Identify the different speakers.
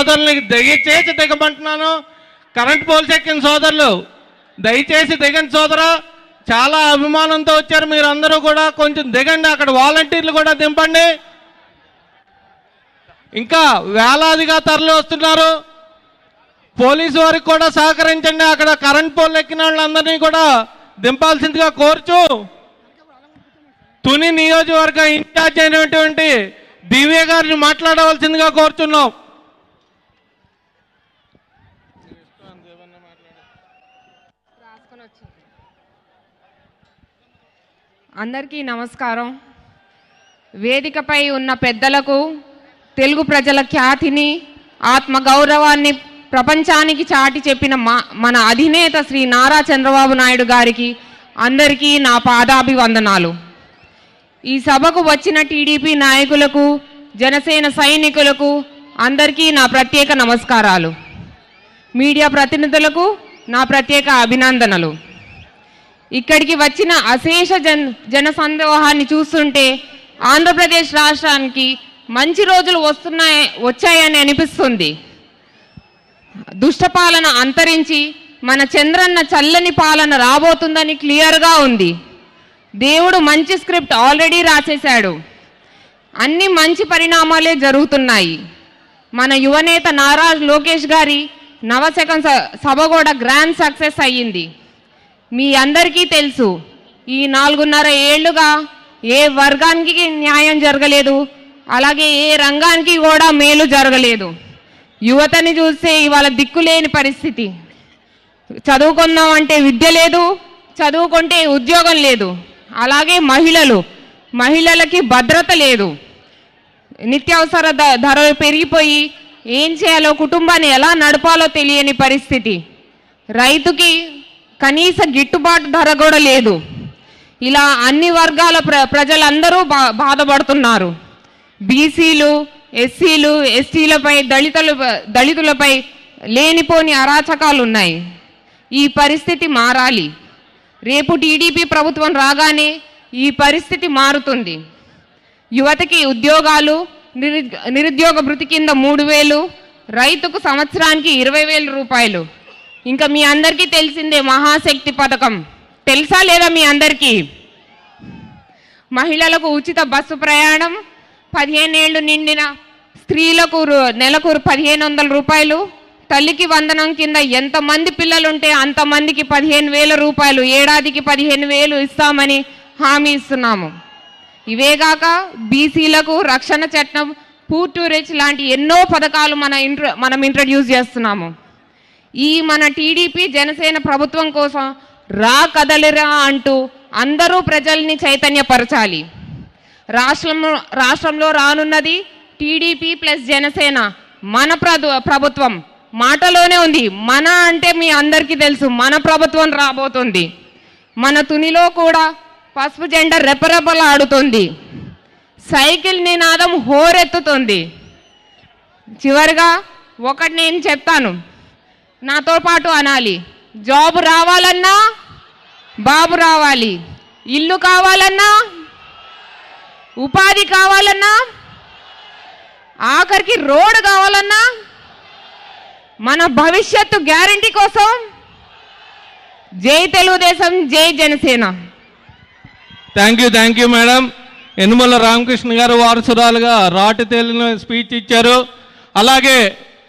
Speaker 1: సోదరులకి దయచేసి దిగమంటున్నాను current poles ఎక్కిన సోదరులు దయచేసి దిగండి సోదరా. చాలా అభిమానంతో వచ్చారు మీరందరూ కూడా. కొంచెం దిగండి అక్కడ వాలంటీర్లు కూడా దింపండి. ఇంకా వేలాదిగా తరలి వస్తున్నారు. పోలీసు వారికి కూడా సహకరించండి. అక్కడ కరెంట్ పోల్ ఎక్కిన వాళ్ళందరినీ కూడా దింపాల్సిందిగా కోరుచు. తుని నియోజకవర్గ ఇన్ఛార్జ్ అయినటువంటి దివ్య గారిని మాట్లాడవలసిందిగా కోరుచున్నాం.
Speaker 2: అందరికీ నమస్కారం. వేదికపై ఉన్న పెద్దలకు తెలుగు ప్రజల ఖ్యాతిని ఆత్మగౌరవాన్ని ప్రపంచానికి చాటి చెప్పిన మన అధినేత శ్రీ నారా చంద్రబాబు నాయుడు గారికి అందరికీ నా పాదాభివందనాలు. ఈ సభకు వచ్చిన టీడీపీ నాయకులకు జనసేన సైనికులకు అందరికీ నా ప్రత్యేక నమస్కారాలు. మీడియా ప్రతినిధులకు నా ప్రత్యేక అభినందనలు. ఇక్కడికి వచ్చిన అశేష జన్ జన సందోహాన్ని చూస్తుంటే ఆంధ్రప్రదేశ్ రాష్ట్రానికి మంచి రోజులు వస్తున్నాయి వచ్చాయని అనిపిస్తుంది. దుష్టపాలన అంతరించి మన చంద్రన్న చల్లని పాలన రాబోతుందని క్లియర్గా ఉంది. దేవుడు మంచి స్క్రిప్ట్ ఆల్రెడీ రాసేశాడు. అన్ని మంచి పరిణామాలే జరుగుతున్నాయి. మన యువనేత నారా లోకేష్ గారి నవశకం స- సభ కూడా గ్రాండ్ సక్సెస్ అయ్యింది. మీ అందరికీ తెలుసు ఈ నాలుగున్నర ఏళ్ళుగా ఏ వర్గానికి న్యాయం జరగలేదు అలాగే ఏ రంగానికి కూడా మేలు జరగలేదు. యువతని చూస్తే ఇవాళ దిక్కులేని పరిస్థితి. చదువుకుందాం అంటే విద్య లేదు చదువుకుంటే ఉద్యోగం లేదు అలాగే మహిళలు మహిళలకి భద్రత లేదు. నిత్యావసర ధరలు పెరిగిపోయి ఏం చేయాలో కుటుంబాన్ని ఎలా నడపాలో తెలియని పరిస్థితి. రైతుకి కనీస గిట్టుబాటు ధర కూడా లేదు. ఇలా అన్ని వర్గాల ప్ర ప్రజలందరూ బా బాధపడుతున్నారు. బీసీలు ఎస్సీలు ఎస్టీలపై దళితులు దళితులపై లేనిపోని అరాచకాలు ఉన్నాయి ఈ పరిస్థితి మారాలి. రేపు టీడీపీ ప్రభుత్వం రాగానే ఈ పరిస్థితి మారుతుంది. యువతకి ఉద్యోగాలు నిరుద్యోగ భృతి కింద మూడు వేలు రైతుకు సంవత్సరానికి ఇరవై వేల రూపాయలు. ఇంకా మీ అందరికీ తెలిసిందే మహాశక్తి పథకం. తెలుసా లేదా మీ అందరికీ? మహిళలకు ఉచిత బస్సు ప్రయాణం పదిహేనేళ్ళు నిండిన స్త్రీలకు రు- నెలకు పదిహేను వందల రూపాయలు తల్లికి వందనం కింద ఎంతమంది పిల్లలుంటే అంతమందికి పదిహేను వేల రూపాయలు ఏడాదికి పదిహేను వేలు ఇస్తామని హామీ ఇస్తున్నాము. ఇవేగాక బీసీలకు రక్షణ చట్టం పూర్ టు రిచ్ లాంటి ఎన్నో పథకాలు మన ఇంట్రో మనం ఇంట్రడ్యూస్ చేస్తున్నాము. ఈ మన టీడీపీ జనసేన ప్రభుత్వం కోసం రా కదలిరా అంటూ అందరూ ప్రజల్ని చైతన్యపరచాలి. రాష్ట్రంలో రాష్ట్రంలో రానున్నది టీడీపీ ప్లస్ జనసేన మన ప్రభుత్వం. మాటలోనే ఉంది. మన అంటే మీ అందరికీ తెలుసు. మన ప్రభుత్వం రాబోతుంది. మన తునిలో కూడా పసుపు జెండా రెపరెపలాడుతుంది సైకిల్ నినాదం హోరెత్తుతుంది. చివరిగా ఒకటి నేను చెప్తాను. నాతో పాటు అనాలి. జాబ్ రావాలన్నా బాబు రావాలి. ఇల్లు కావాలన్నా ఉపాధి కావాలన్నా ఆఖరికి రోడ్డు కావాలన్నా మన భవిష్యత్తు గ్యారంటీ కోసం జై తెలుగుదేశం జై Janasena.
Speaker 1: Thank you thank you madam Yanamala Ramakrishna garu వారసురాలుగా రాటు తేలిన స్పీచ్ ఇచ్చారు. అలాగే